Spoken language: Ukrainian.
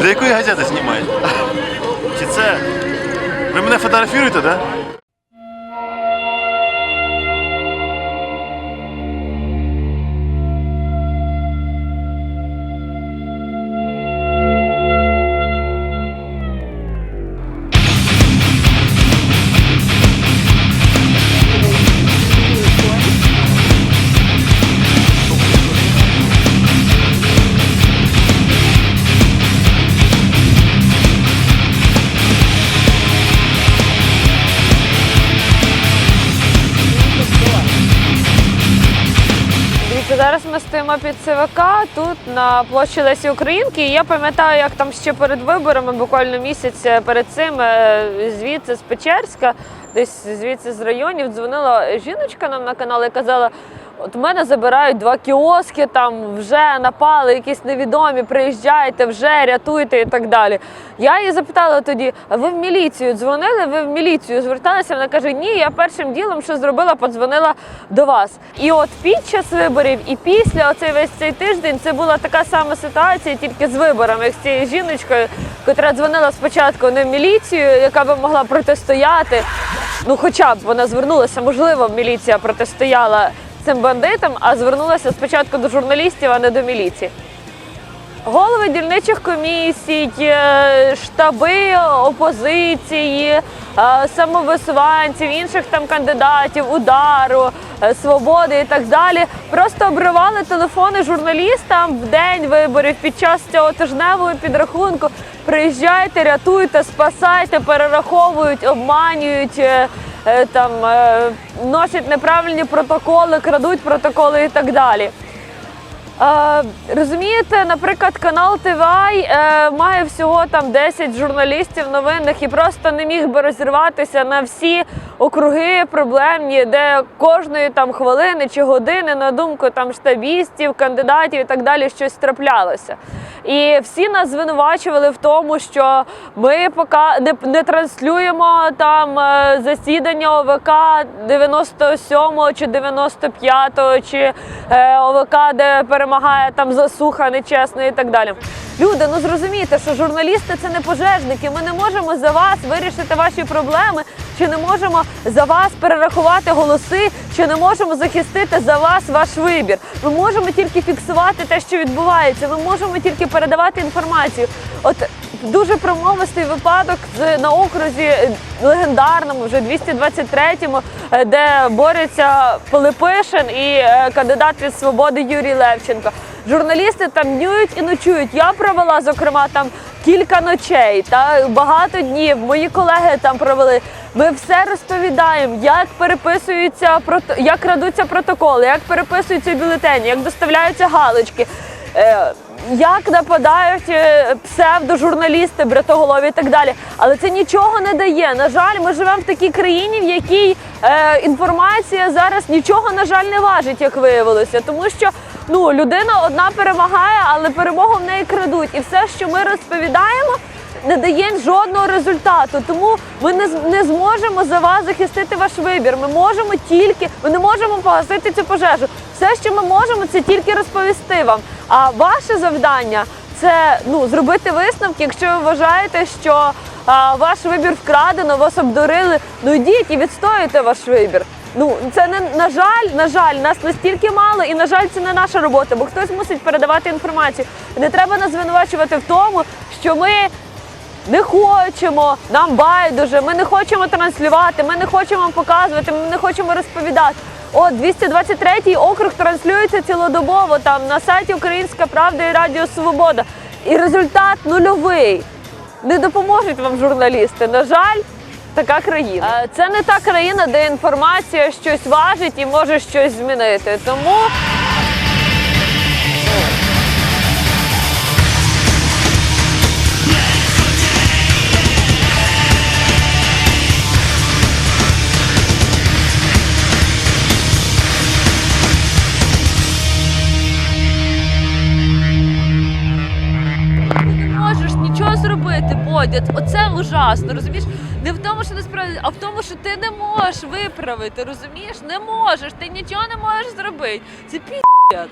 Для якої газети знімаєте? Чи це? Ви мене фотографуєте, так? Да? Зараз ми стоїмо під ЦВК тут на площі Лесі Українки. І я пам'ятаю, як там ще перед виборами, буквально місяць перед цим, е, звідси з Печерська, десь звідси з районів, дзвонила жіночка нам на канал і казала. От у мене забирають два кіоски, там вже напали, якісь невідомі, приїжджайте, вже рятуйте і так далі. Я її запитала тоді: а ви в міліцію дзвонили? Ви в міліцію зверталися? Вона каже: Ні, я першим ділом, що зробила, подзвонила до вас. І от під час виборів, і після оцей весь цей тиждень це була така сама ситуація, тільки з виборами, як з цією жіночкою, яка дзвонила спочатку не в міліцію, яка би могла протистояти. Ну, хоча б вона звернулася, можливо, міліція протистояла цим бандитам, а звернулася спочатку до журналістів, а не до міліції. Голови дільничих комісій, е, штаби опозиції, е, самовисуванців, інших там кандидатів, удару, е, свободи і так далі. Просто обривали телефони журналістам в день виборів під час цього тижневого підрахунку. Приїжджайте, рятуйте, спасайте, перераховують, обманюють. Е, Там е, носять неправильні протоколи, крадуть протоколи і так далі. Розумієте, наприклад, канал ТВАЙ е, має всього там 10 журналістів новинних і просто не міг би розірватися на всі округи проблемні, де кожної там хвилини чи години на думку там штабістів, кандидатів і так далі щось траплялося. І всі нас звинувачували в тому, що ми поки не, не транслюємо там е, засідання ОВК 97-го чи 95-го, чи е, ОВК, де перемагає там засуха нечесно і так далі. Люди, ну зрозумійте, що журналісти це не пожежники. Ми не можемо за вас вирішити ваші проблеми, чи не можемо за вас перерахувати голоси, чи не можемо захистити за вас ваш вибір. Ми можемо тільки фіксувати те, що відбувається. Ми можемо тільки передавати інформацію. От дуже промовистий випадок на окрузі е, легендарному, вже 223-му, е, де борються Пилипишин і е, кандидат від свободи Юрій Левченко. Журналісти там днюють і ночують. Я провела, зокрема, там кілька ночей та багато днів. Мої колеги там провели. Ми все розповідаємо, як переписуються як крадуться протоколи, як переписуються бюлетені, як доставляються галочки. Як нападають е, псевдожурналісти, братоголові і так далі. Але це нічого не дає. На жаль, ми живемо в такій країні, в якій е, інформація зараз нічого, на жаль, не важить, як виявилося. Тому що ну, людина одна перемагає, але перемогу в неї крадуть. І все, що ми розповідаємо, не дає жодного результату. Тому ми не, не зможемо за вас захистити ваш вибір. Ми можемо тільки, ми не можемо погасити цю пожежу. Все, що ми можемо, це тільки розповісти вам. А ваше завдання це ну зробити висновки, якщо ви вважаєте, що а, ваш вибір вкрадено, вас обдурили. Ну йдіть і відстоюйте ваш вибір. Ну це не на жаль, на жаль, нас настільки мало, і на жаль, це не наша робота, бо хтось мусить передавати інформацію. Не треба нас звинувачувати в тому, що ми не хочемо, нам байдуже, ми не хочемо транслювати, ми не хочемо показувати, ми не хочемо розповідати. От 223-й округ транслюється цілодобово там на сайті Українська Правда і Радіо Свобода. І результат нульовий. Не допоможуть вам журналісти. На жаль, така країна. Це не та країна, де інформація щось важить і може щось змінити. Тому зробити, Оце ужасно, розумієш? Не в тому, що не справді, а в тому, що ти не можеш виправити, розумієш? Не можеш, ти нічого не можеш зробити. Це пі***ць.